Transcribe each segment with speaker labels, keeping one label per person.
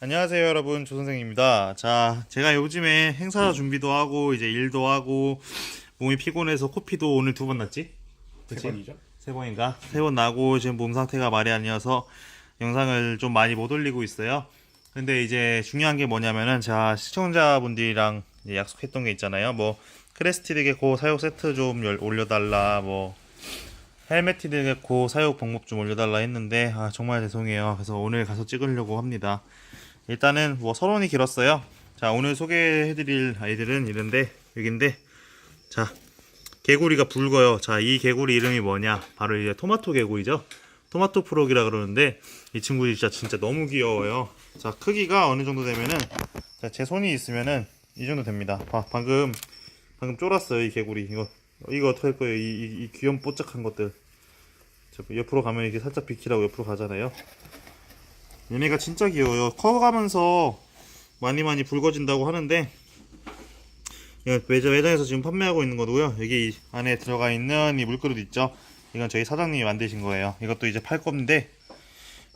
Speaker 1: 안녕하세요 여러분 조선생입니다 자 제가 요즘에 행사 준비도 하고 이제 일도 하고 몸이 피곤해서 코피도 오늘 두 번 났지?
Speaker 2: 세
Speaker 1: 그치?
Speaker 2: 번이죠?
Speaker 1: 세 번인가? 세 번 나고 지금 몸 상태가 말이 아니어서 영상을 좀 많이 못 올리고 있어요 근데 이제 중요한 게 뭐냐면은 자 시청자분들이랑 약속했던 게 있잖아요 뭐 크레스티드 개코 사육 세트 좀 열- 올려달라 뭐 헬메티드 개코 사육 방법 좀 올려달라 했는데 아 정말 죄송해요 그래서 오늘 가서 찍으려고 합니다 일단은 뭐 서론이 길었어요. 자 오늘 소개해드릴 아이들은 이런데 여기인데 자 개구리가 붉어요. 자 이 개구리 이름이 뭐냐? 바로 이제 토마토 개구리죠. 토마토 프록이라 그러는데 이 친구들이 진짜 진짜 너무 귀여워요. 자 크기가 어느 정도 되면은 자 제 손이 있으면은 이 정도 됩니다. 봐 방금 방금 쫄았어요 이 개구리 이거 이거 어떻게 할 거예요? 이, 이, 이 귀염 뽀짝한 것들. 자, 옆으로 가면 이렇게 살짝 비키라고 옆으로 가잖아요. 얘네가 진짜 귀여워요. 커가면서 많이 많이 붉어진다고 하는데 매장, 매장에서 지금 판매하고 있는 거고요. 여기 이 안에 들어가 있는 이 물그릇 있죠. 이건 저희 사장님이 만드신 거예요. 이것도 이제 팔 건데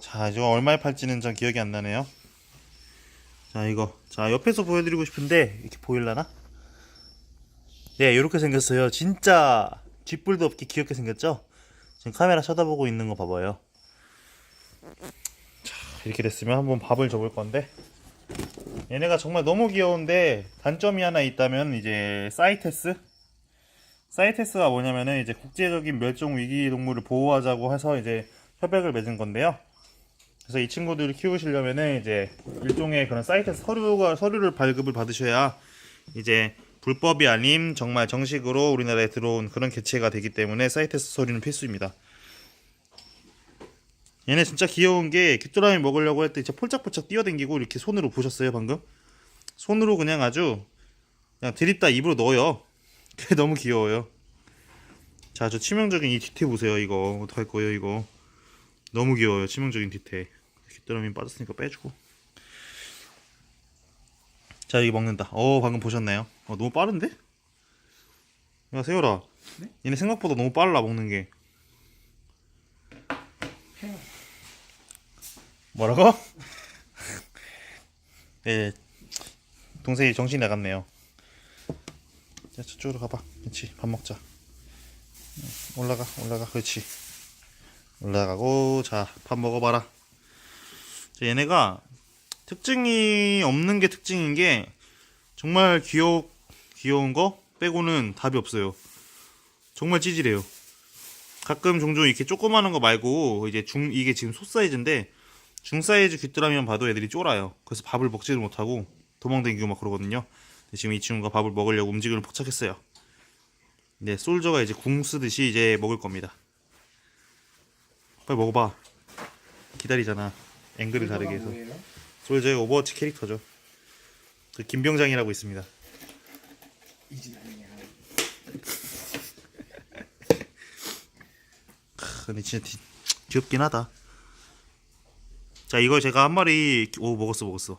Speaker 1: 자 이거 얼마에 팔지는 전 기억이 안 나네요. 자 이거 자 옆에서 보여드리고 싶은데 이렇게 보일라나? 네 이렇게 생겼어요. 진짜 쥐뿔도 없게 귀엽게 생겼죠? 지금 카메라 쳐다보고 있는 거 봐봐요. 이렇게 됐으면 한번 밥을 줘볼 건데 얘네가 정말 너무 귀여운데 단점이 하나 있다면 이제 사이테스 사이테스가 뭐냐면은 이제 국제적인 멸종 위기 동물을 보호하자고 해서 이제 협약을 맺은 건데요. 그래서 이 친구들을 키우시려면은 이제 일종의 그런 사이테스 서류가 서류를 발급을 받으셔야 이제 불법이 아닌 정말 정식으로 우리나라에 들어온 그런 개체가 되기 때문에 사이테스 서류는 필수입니다. 얘네 진짜 귀여운 게 귀뚜라미 먹으려고 할 때 진짜 폴짝폴짝 뛰어댕기고 이렇게 손으로 보셨어요 방금? 손으로 그냥 아주 그냥 드립다 입으로 넣어요. 그게 너무 귀여워요. 자 저 치명적인 이 뒤태 보세요 이거. 어떡할 거예요 이거? 너무 귀여워요 치명적인 뒤태. 귀뚜라미 빠졌으니까 빼주고. 자 여기 먹는다. 어 방금 보셨나요? 어 너무 빠른데? 야 세열아.
Speaker 2: 네?
Speaker 1: 얘네 생각보다 너무 빨라 먹는 게 뭐라고? 예, 동생이 정신이 나갔네요. 자, 저쪽으로 가봐. 그렇지, 밥 먹자. 응, 올라가, 올라가, 그렇지. 올라가고, 자, 밥 먹어봐라. 자, 얘네가 특징이 없는 게 특징인 게 정말 귀여 귀여운 거 빼고는 답이 없어요. 정말 찌질해요. 가끔 종종 이렇게 조그마한 거 말고 이제 중 이게 지금 소 사이즈인데 중 사이즈 귀뚜라미만 봐도 애들이 쫄아요. 그래서 밥을 먹지를 못하고 도망다니고 막 그러거든요. 지금 이 친구가 밥을 먹으려고 움직임을 포착했어요. 네, 솔저가 이제 궁 쓰듯이 이제 먹을 겁니다. 빨리 먹어봐. 기다리잖아. 앵글을 다르게 해서. 솔저의 오버워치 캐릭터죠. 그 김병장이라고 있습니다. 근데 진짜 디- 귀엽긴 하다. 자, 이걸 제가 한 마리 오 먹었어, 먹었어.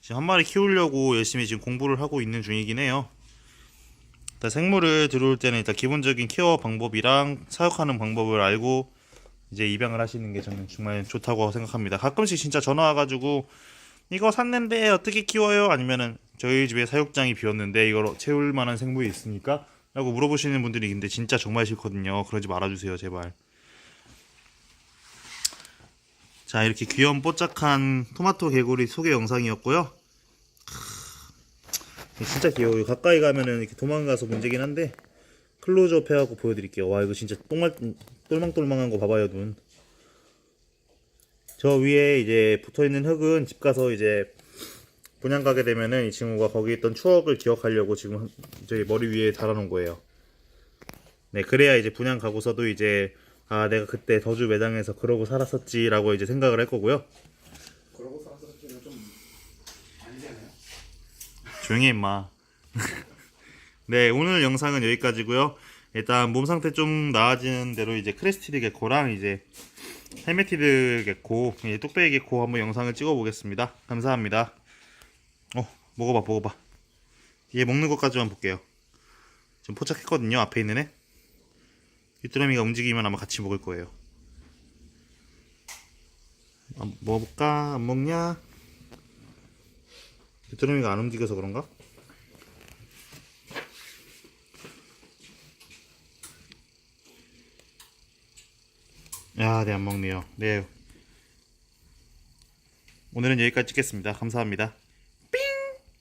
Speaker 1: 지금 한 마리 키우려고 열심히 지금 공부를 하고 있는 중이긴 해요. 일단 생물을 들어올 때는 일단 기본적인 케어 방법이랑 사육하는 방법을 알고 이제 입양을 하시는 게 저는 정말 좋다고 생각합니다. 가끔씩 진짜 전화 와가지고 이거 샀는데 어떻게 키워요? 아니면은 저희 집에 사육장이 비었는데 이걸 채울 만한 생물이 있습니까? 라고 물어보시는 분들이 있는데 진짜 정말 싫거든요. 그러지 말아주세요, 제발. 자, 이렇게 귀여운 뽀짝한 토마토 개구리 소개 영상이었고요. 크, 진짜 귀여워요. 가까이 가면은 이렇게 도망가서 문제긴 한데 클로즈업 해갖고 보여드릴게요. 와, 이거 진짜 똥말 똘망똘망한 거 봐봐요, 눈. 저 위에 이제 붙어 있는 흙은 집 가서 이제 분양 가게 되면은 이 친구가 거기 있던 추억을 기억하려고 지금 저희 머리 위에 달아놓은 거예요. 네, 그래야 이제 분양 가고서도 이제 아 내가 그때 더주 매장에서 그러고 살았었지라고 이제 생각을 할 거고요.
Speaker 2: 그러고 살았었지는 좀 아니잖아요.
Speaker 1: 조용히 해 임마. 네, 오늘 영상은 여기까지고요. 일단 몸 상태 좀 나아지는 대로 이제 크레스티드 개코랑 이제 헬메티드 개코, 이제 뚝배기 개코 한번 영상을 찍어 보겠습니다. 감사합니다. 어, 먹어봐, 먹어봐. 얘 먹는 것까지만 볼게요. 지금 포착했거든요, 앞에 있는 애. 귀뚜라미가 움직이면 아마 같이 먹을 거예요. 아, 먹어볼까? 안 먹냐? 드러미가 안 움직여서 그런가? 야, 네, 안 먹네요. 네. 오늘은 여기까지 찍겠습니다. 감사합니다.